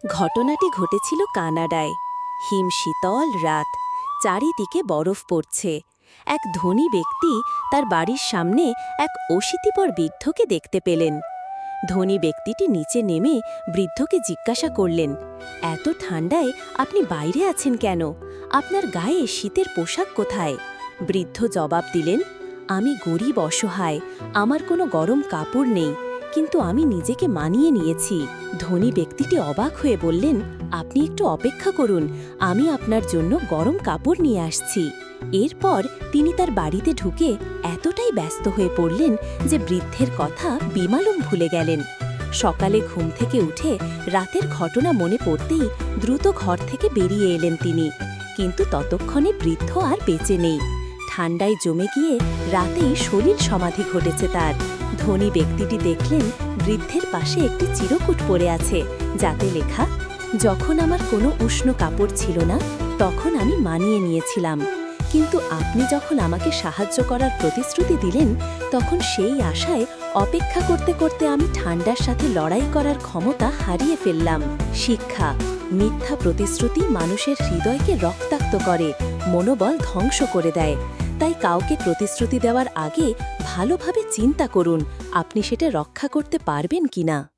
ঘটনাটি ঘটেছিল কানাডায়। হিম শীতল রাত, চারিদিকে বরফ পড়ছে। এক ধনী ব্যক্তি তার বাড়ির সামনে এক অশীতিপর বৃদ্ধকে দেখতে পেলেন। ধনী ব্যক্তিটি নিচে নেমে বৃদ্ধকে জিজ্ঞাসা করলেন, এত ঠান্ডায় আপনি বাইরে আছেন কেন? আপনার গায়ে শীতের পোশাক কোথায়? বৃদ্ধ জবাব দিলেন, আমি গরিব, অসহায়। আমার কোনো গরম কাপড় নেই। কিন্তু আমি নিজেকে মানিয়ে নিয়েছি। ধনী ব্যক্তিটি অবাক হয়ে বললেন, আপনি একটু অপেক্ষা করুন, আমি আপনার জন্য গরম কাপড় নিয়ে আসছি। এরপর তিনি তার বাড়িতে ঢুকে এতটাই ব্যস্ত হয়ে পড়লেন যে বৃদ্ধের কথা বিমালুম ভুলে গেলেন। সকালে ঘুম থেকে উঠে রাতের ঘটনা মনে পড়তেই দ্রুত ঘর থেকে বেরিয়ে এলেন তিনি। কিন্তু ততক্ষণে বৃদ্ধ আর বেঁচে নেই। ঠান্ডায় জমে গিয়ে রাতেই শরীর সমাধি ঘটেছে তার। ধনী ব্যক্তিটি দেখলেন বৃদ্ধের পাশে একটি চিরকুট পড়ে আছে, যাতে লেখা, যখন আমার কোনো উষ্ণ কাপড় ছিল না, তখন আমি মানিয়ে নিয়েছিলাম। কিন্তু আপনি যখন আমাকে সাহায্য করার প্রতিশ্রুতি দিলেন, তখন সেই আশায় অপেক্ষা করতে করতে আমি ঠান্ডার সাথে লড়াই করার ক্ষমতা হারিয়ে ফেললাম। শিক্ষা, মিথ্যা প্রতিশ্রুতি মানুষের হৃদয়কে রক্তাক্ত করে, মনোবল ধ্বংস করে দেয়। তাই কাউকে প্রতিশ্রুতি দেওয়ার আগে ভালোভাবে চিন্তা করুন আপনি সেটা রক্ষা করতে পারবেন কিনা।